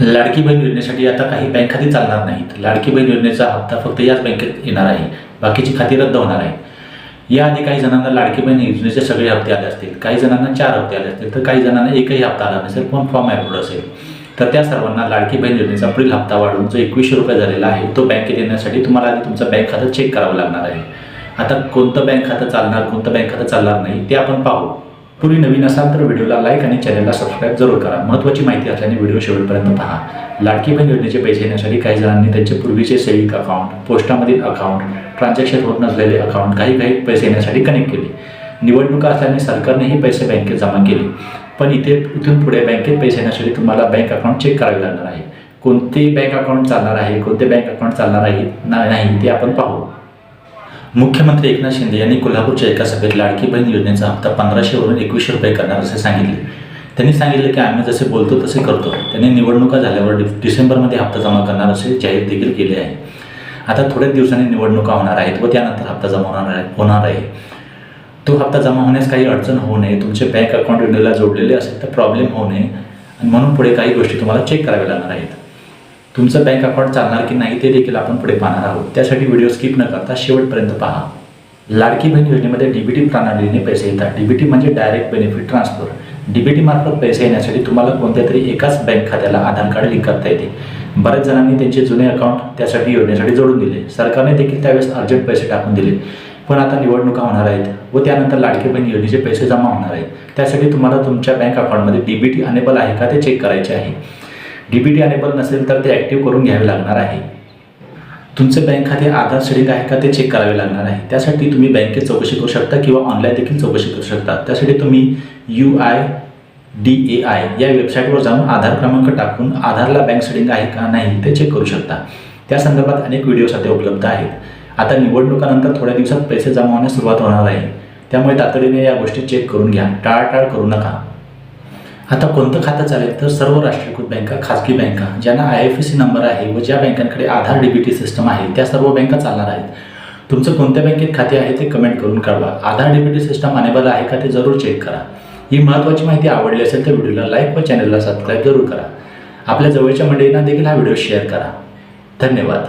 लाडकी बहीण योजनेसाठी आता काही बँक खाती चालणार नाहीत. लाडकी बहीण योजनेचा हप्ता फक्त याच बँकेत येणार आहे. बाकीची खाती रद्द होणार आहे याआधी काही जणांना लाडकी बहीण योजनेचे सगळे हप्ते आले असतील. काही जणांना चार हप्ते आले असतील. तर काही जणांना एकही हप्ता आला नसेल पण फॉर्म ॲप्रूव्ह असेल. तर त्या सर्वांना लाडकी बहीण योजनेचा पुढील हप्ता वाढवून जो एकवीसशे रुपये झालेला आहे तो बँकेत येण्यासाठी तुम्हाला आधी तुमचं बँक खातं चेक करावं लागणार आहे. आता कोणतं बँक खातं चालणार कोणतं बँक खातं चालणार नाही ते आपण पाहू. पूर्वी नवीन असाल तर व्हिडिओला लाईक आणि चॅनलला सबस्क्राईब जरूर करा. महत्त्वाची माहिती असल्याने व्हिडिओ शेवटपर्यंत पहा. लाडकी बहीण योजनेचे पैसे येण्यासाठी काही जणांनी त्यांचे पूर्वीचे सेविंग अकाउंट पोस्टामधील अकाउंट ट्रान्झॅक्शन होत नसलेले अकाउंट काही काही पैसे येण्यासाठी कनेक्ट केले. निवडणुका असल्याने सरकारनेही पैसे बँकेत जमा केले. पण इथे इथून पुढे बँकेत पैसे येण्यासाठी तुम्हाला बँक अकाउंट चेक करावे लागणार आहे. कोणते बँक अकाउंट चालणार आहे कोणते बँक अकाउंट चालणार आहे ना- नाही ते आपण पाहू. मुख्यमंत्री एकनाथ शिंदे यांनी कोल्हापूरच्या एका सभेत लाडकी बहीण योजनेचा हप्ता पंधराशेवरून एकवीसशे रुपये करणार असे सांगितले. त्यांनी सांगितले की आम्ही जसे बोलतो तसे करतो. त्यांनी निवडणुका झाल्यावर डि डिसेंबरमध्ये हप्ता जमा करणार असे जाहीर देखील केले आहे. आता थोड्याच दिवसांनी निवडणुका होणार आहेत व त्यानंतर हप्ता जमा होणार आहे होणार आहे. तो हप्ता जमा होण्यास काही अडचण होऊ नये. तुमचे बँक अकाउंट योजनेला जोडलेले असेल तर प्रॉब्लेम होऊ नये. आणि म्हणून पुढे काही गोष्टी तुम्हाला चेक कराव्या लागणार आहेत. तुमचं बँक अकाउंट चालणार की नाही ते देखील आपण पुढे पाहणार आहोत. त्यासाठी व्हिडिओ स्किप न करता शेवटपर्यंत पहा. लाडकी बहीण योजनेमध्ये डीबीटी प्रणालीने पैसे येतात. डीबीटी म्हणजे डायरेक्ट बेनिफिट ट्रान्सफर डीबीटी मार्फत पैसे येण्यासाठी तुम्हाला कोणत्या तरी एकाच बँक खात्याला आधार कार्ड लिंक करता येते. बऱ्याच जणांनी त्यांचे जुने अकाउंट त्यासाठी योजनेसाठी जोडून दिले. सरकारने देखील त्यावेळेस अर्जंट पैसे टाकून दिले. पण आता निवडणुका होणार आहेत व त्यानंतर लाडकी बहीण योजनेचे पैसे जमा होणार आहेत. त्यासाठी तुम्हाला तुमच्या बँक अकाउंटमध्ये डीबीटी अनेबल आहे का ते चेक करायचे आहे. डीबीटी अनेबल नसेल तर ते ॲक्टिव्ह करून घ्यावे लागणार आहे. तुमचे बँक खाते आधार शिडिंग आहे का ते चेक करावे लागणार आहे. त्यासाठी तुम्ही बँकेत चौकशी करू शकता किंवा ऑनलाईन देखील चौकशी करू शकता. त्यासाठी तुम्ही U I D A I या वेबसाईटवर जाऊन आधार क्रमांक टाकून आधारला बँक सिडिंग आहे का नाही ते चेक करू शकता. त्या संदर्भात अनेक व्हिडिओ सध्या उपलब्ध आहेत. आता निवडणुकानंतर थोड्या दिवसात पैसे जमा होण्यास सुरुवात होणार आहे. त्यामुळे तातडीने या गोष्टी चेक करून घ्या. टाळाटाळ करू नका. आता कोणतं खातं चालेल? तर सर्व राष्ट्रीयकृत बँका खाजगी बँका ज्यांना I F S C number आहे व ज्या बँकांकडे आधार डीबीटी सिस्टम आहे त्या सर्व बँका चालणार आहेत. तुमचं कोणत्या बँकेत खाते आहे ते कमेंट करून कळवा. आधार डीबीटी सिस्टम अनेबल आहे का ते जरूर चेक करा. ही महत्त्वाची माहिती आवडली असेल तर व्हिडिओला लाईक व चॅनलला सबस्क्राईब जरूर करा. आपल्या जवळच्या मंडळींना देखील हा व्हिडिओ शेअर करा. धन्यवाद.